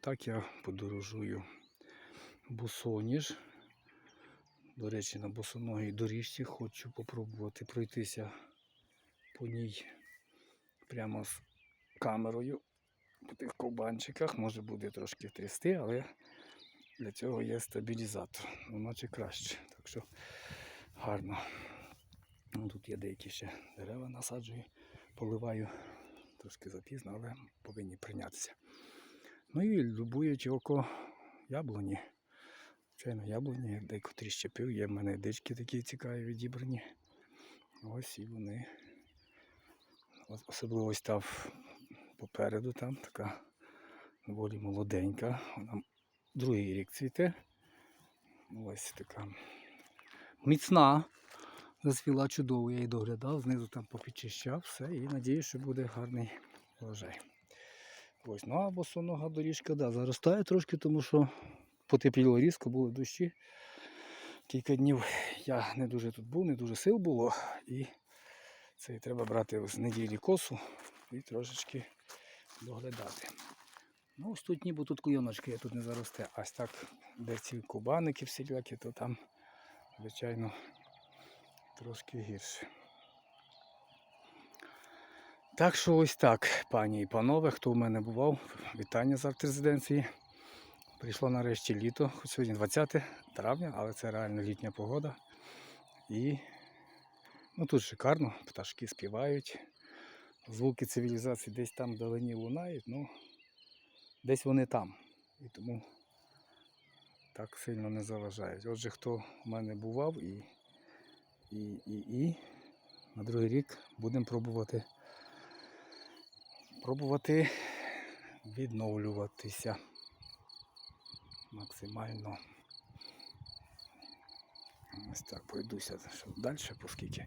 Так я подорожую босоніж. До речі, на босоногій доріжці хочу попробувати пройтися по ній прямо з камерою по тих ковбанчиках. Може буде трошки трясти, але для цього є стабілізатор. Ну, наче краще. Так що гарно. Ну, тут є деякі ще дерева насаджую, поливаю. Трошки запізно, але повинні прийнятися. Ну і любують око яблуні. Звичайно, яблуні, декотрі щепив, є в мене дички такі цікаві відібрані. Ось і вони. Особливо ось став попереду там така доволі молоденька. Вона другий рік цвіте. Ось така міцна. Заспіла чудово, я її доглядав, знизу там попідчищав, все, і надію, що буде гарний врожай. Ось, ну а босонога доріжка, да, заростає трошки, тому що потепліло різко, були дощі. Кілька днів я не дуже тут був, не дуже сил було. І це треба брати з неділі косу і трошечки доглядати. Ну, ось тут ніби тут куйоночки, я тут не заросте. А ось так, де ці кубаники всілякі, то там, звичайно, трошки гірше. Так що ось так, пані і панове, хто в мене бував, вітання з арт-резиденції. Прийшло нарешті літо, хоч сьогодні 20 травня, але це реально літня погода. І ну, тут шикарно, пташки співають. Звуки цивілізації десь там вдалині лунають, ну десь вони там. І тому так сильно не заважають. Отже, хто в мене бував і, і, і, і на другий рік будемо пробувати пробувати відновлюватися максимально. Ось так пройдуся далі, оскільки